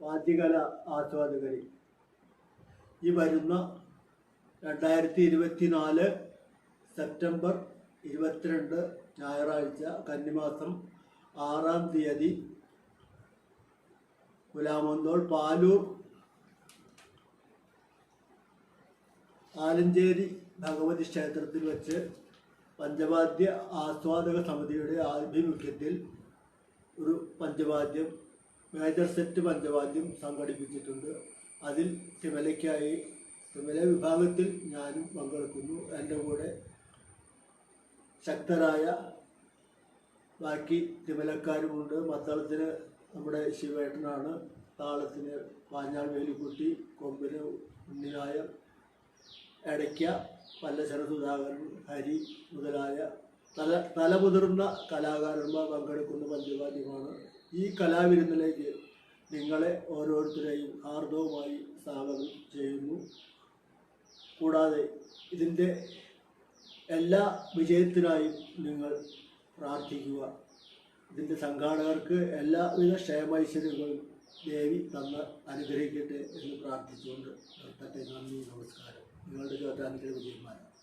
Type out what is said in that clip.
വാദ്യകല ആസ്വാദകരെ ഈ വരുന്ന രണ്ടായിരത്തി ഇരുപത്തിനാല് സെപ്റ്റംബർ ഇരുപത്തിരണ്ട് ഞായറാഴ്ച കന്നിമാസം ആറാം തീയതി കുലാമന്തോൾ പാലൂർ ആലഞ്ചേരി ഭഗവതി ക്ഷേത്രത്തിൽ വച്ച് പഞ്ചവാദ്യ ആസ്വാദക സമിതിയുടെ ആഭിമുഖ്യത്തിൽ ഒരു പഞ്ചവാദ്യം മേജർ സെറ്റ് പഞ്ചവാദ്യം സംഘടിപ്പിച്ചിട്ടുണ്ട്. അതിൽ തിമലയ്ക്കായി തിമല വിഭാഗത്തിൽ ഞാനും പങ്കെടുക്കുന്നു. എന്റെ കൂടെ ശക്തരായ ബാക്കി തിമലക്കാരുമുണ്ട്. മത്തളത്തിന് നമ്മുടെ ശിവേട്ടനാണ്. താളത്തിന് പാഞ്ഞാൾ വേലിക്കുട്ടി കൊമ്പിന് ഉണ്ണിയായ എടയ്ക്ക പല്ലശര സുധാകരൻ ഹരി മുതലായ തല തലമുതിർന്ന കലാകാരന്മാർ പങ്കെടുക്കുന്ന പഞ്ചവാദ്യമാണ്. ഈ കലാവിരുന്നിലേക്ക് നിങ്ങളെ ഓരോരുത്തരെയും ഹാർദവുമായി സ്വാഗതം ചെയ്യുന്നു. കൂടാതെ ഇതിന്റെ എല്ലാ വിജയത്തിനായും നിങ്ങൾ പ്രാർത്ഥിക്കുക. ഇതിന്റെ സംഘാടകർക്ക് എല്ലാവിധ ക്ഷേമൈശ്വര്യങ്ങളും ദേവി തന്ന് അനുഗ്രഹിക്കട്ടെ എന്ന് പ്രാർത്ഥിച്ചുകൊണ്ട് നിർത്തട്ടെ. നന്ദി നമസ്കാരം. നിങ്ങളുടെ ചോറ്റാനിക്കൽ വിജയന്മാരാണ്